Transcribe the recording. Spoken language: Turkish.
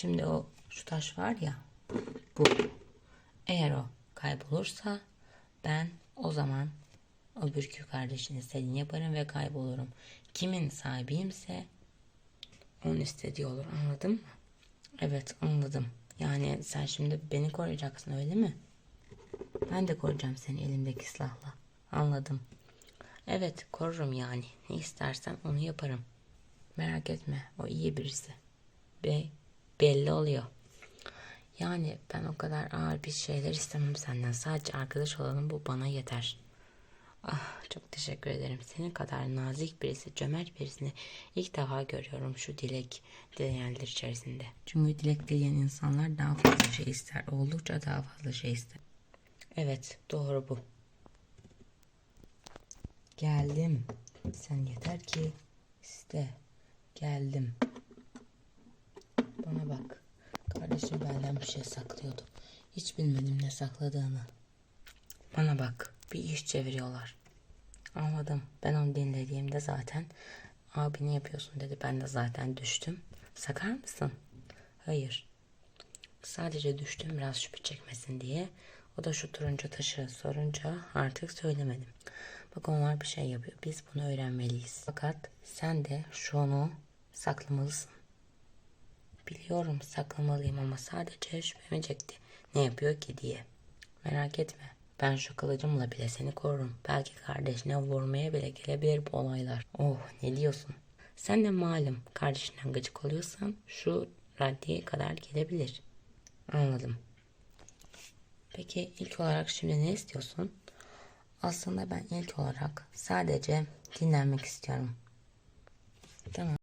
Şimdi o şu taş var ya bu. Eğer o kaybolursa ben o zaman öbürkü kardeşin istediğini yaparım ve kaybolurum. Kimin sahibiyimse onun istediği olur. Anladın mı? Evet anladım. Yani sen şimdi beni koruyacaksın öyle mi? Ben de koruyacağım seni elimdeki silahla. Anladım. Evet korurum yani. Ne istersen onu yaparım. Merak etme o iyi birisi. Be belli oluyor. Yani ben o kadar ağır bir şeyler istemem senden. Sadece arkadaş olalım bu bana yeter. Ah çok teşekkür ederim. Senin kadar nazik birisi, cömert birisini ilk defa görüyorum şu dilek dileyenler içerisinde. Çünkü dilek dileyen insanlar daha fazla şey ister. Oldukça daha fazla şey ister. Evet doğru bu. Geldim. Sen yeter ki iste. Geldim. Bana bak. Kardeşim benden bir şey saklıyordu. Hiç bilmedim ne sakladığını. Bana bak. Bir iş çeviriyorlar. Anladım. Ben onu dinlediğimde zaten abi ne yapıyorsun dedi. Ben de zaten düştüm. Sakar mısın? Hayır. Sadece düştüm biraz şüphe çekmesin diye. O da şu turuncu taşı sorunca artık söylemedim. Bak onlar bir şey yapıyor. Biz bunu öğrenmeliyiz. Fakat sen de şunu saklamalısın. Biliyorum saklamalıyım ama sadece şüphemi çekti. Ne yapıyor ki diye. Merak etme. Ben şu kılıcımla bile seni korurum. Belki kardeşine vurmaya bile gelebilir bu olaylar. Oh ne diyorsun? Sen de malum kardeşinden gıcık oluyorsan şu raddeye kadar gelebilir. Anladım. Peki ilk olarak şimdi ne istiyorsun? Aslında ben ilk olarak sadece dinlenmek istiyorum. Tamam.